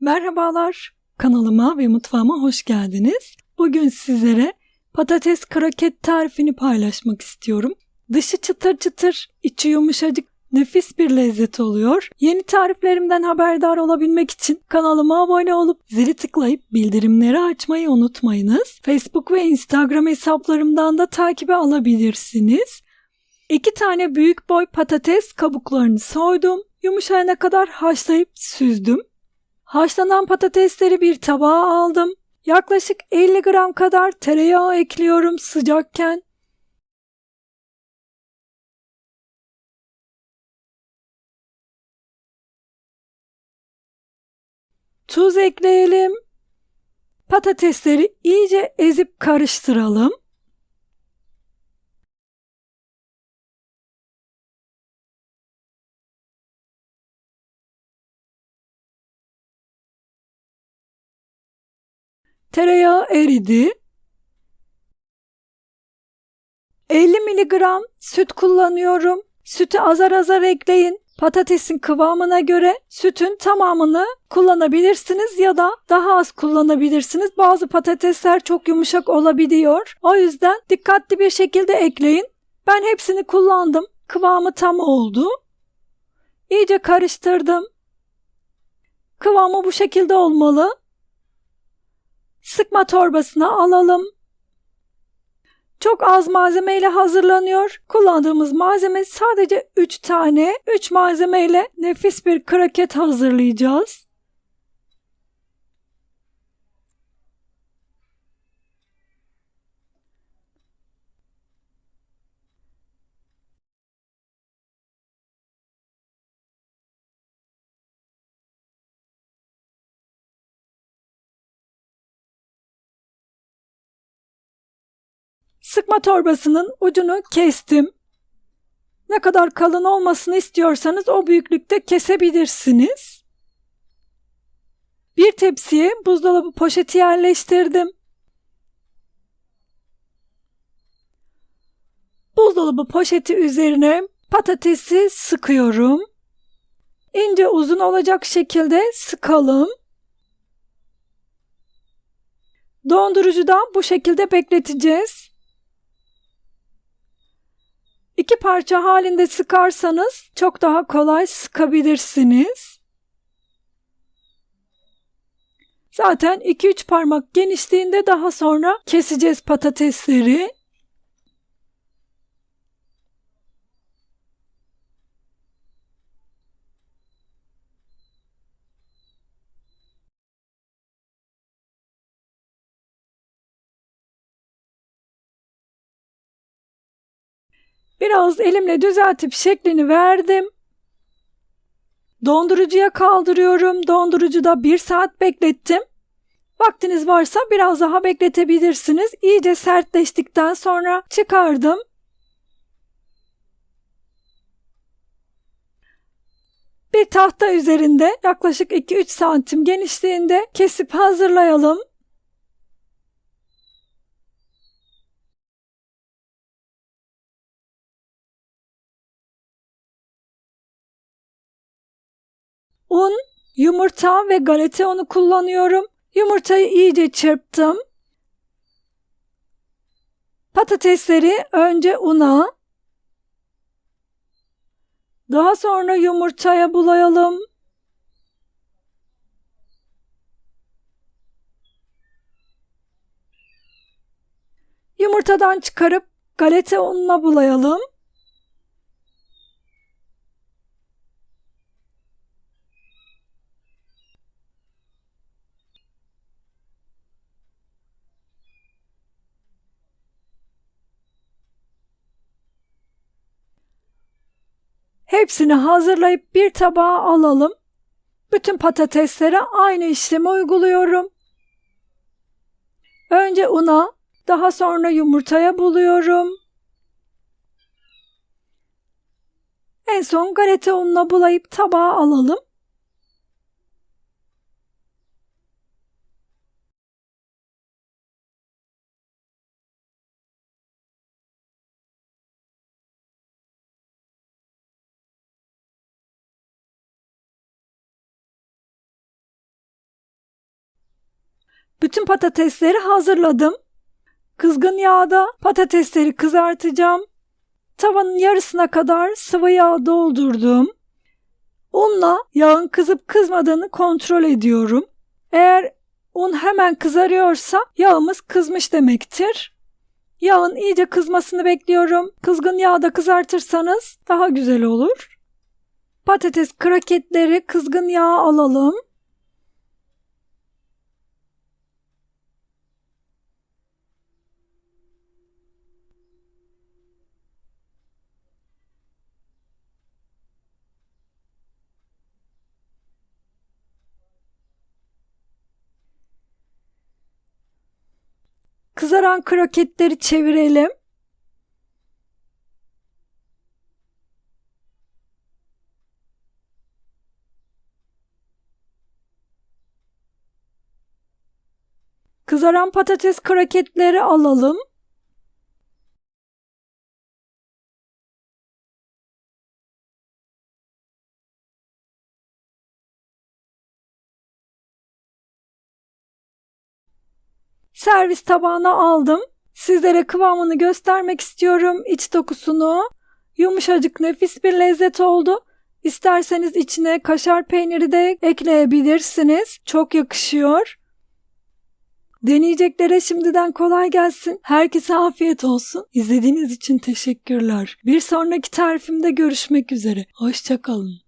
Merhabalar, kanalıma ve mutfağıma hoş geldiniz. Bugün sizlere patates kroket tarifini paylaşmak istiyorum. Dışı çıtır çıtır, içi yumuşacık, nefis bir lezzet oluyor. Yeni tariflerimden haberdar olabilmek için kanalıma abone olup zili tıklayıp bildirimleri açmayı unutmayınız. Facebook ve Instagram hesaplarımdan da takibe alabilirsiniz. İki tane büyük boy patates kabuklarını soydum. Yumuşayana kadar haşlayıp süzdüm. Haşlanan patatesleri bir tabağa aldım. Yaklaşık 50 gram kadar tereyağı ekliyorum sıcakken. Tuz ekleyelim. Patatesleri iyice ezip karıştıralım. Tereyağı eridi. 50 miligram süt kullanıyorum. Sütü azar azar ekleyin. Patatesin kıvamına göre sütün tamamını kullanabilirsiniz ya da daha az kullanabilirsiniz. Bazı patatesler çok yumuşak olabiliyor. O yüzden dikkatli bir şekilde ekleyin. Ben hepsini kullandım. Kıvamı tam oldu. İyice karıştırdım. Kıvamı bu şekilde olmalı. Sıkma torbasına alalım. Çok az malzemeyle hazırlanıyor. Kullandığımız malzeme sadece 3 tane. 3 malzemeyle nefis bir kraket hazırlayacağız. Sıkma torbasının ucunu kestim. Ne kadar kalın olmasını istiyorsanız o büyüklükte kesebilirsiniz. Bir tepsiye buzdolabı poşeti yerleştirdim. Buzdolabı poşeti üzerine patatesi sıkıyorum. İnce uzun olacak şekilde sıkalım. Dondurucuda bu şekilde bekleteceğiz. İki parça halinde sıkarsanız çok daha kolay sıkabilirsiniz. Zaten 2-3 parmak genişliğinde daha sonra keseceğiz patatesleri. Biraz elimle düzeltip şeklini verdim. Dondurucuya kaldırıyorum. Dondurucuda bir saat beklettim. Vaktiniz varsa biraz daha bekletebilirsiniz. İyice sertleştikten sonra çıkardım. Bir tahta üzerinde yaklaşık 2-3 santim genişliğinde kesip hazırlayalım. Un, yumurta ve galeta unu kullanıyorum. Yumurtayı iyice çırptım. Patatesleri önce una, daha sonra yumurtaya bulayalım. Yumurtadan çıkarıp galeta ununa bulayalım. Hepsini hazırlayıp bir tabağa alalım. Bütün patateslere aynı işlemi uyguluyorum. Önce una, daha sonra yumurtaya buluyorum. En son galeta ununa bulayıp tabağa alalım. Bütün patatesleri hazırladım. Kızgın yağda patatesleri kızartacağım. Tavanın yarısına kadar sıvı yağ doldurdum. Unla yağın kızıp kızmadığını kontrol ediyorum. Eğer un hemen kızarıyorsa yağımız kızmış demektir. Yağın iyice kızmasını bekliyorum. Kızgın yağda kızartırsanız daha güzel olur. Patates kraketleri kızgın yağa alalım. Kızaran kroketleri çevirelim. Kızaran patates kroketleri alalım. Servis tabağına aldım. Sizlere kıvamını göstermek istiyorum. İç dokusunu. Yumuşacık nefis bir lezzet oldu. İsterseniz içine kaşar peyniri de ekleyebilirsiniz. Çok yakışıyor. Deneyeceklere şimdiden kolay gelsin. Herkese afiyet olsun. İzlediğiniz için teşekkürler. Bir sonraki tarifimde görüşmek üzere. Hoşçakalın.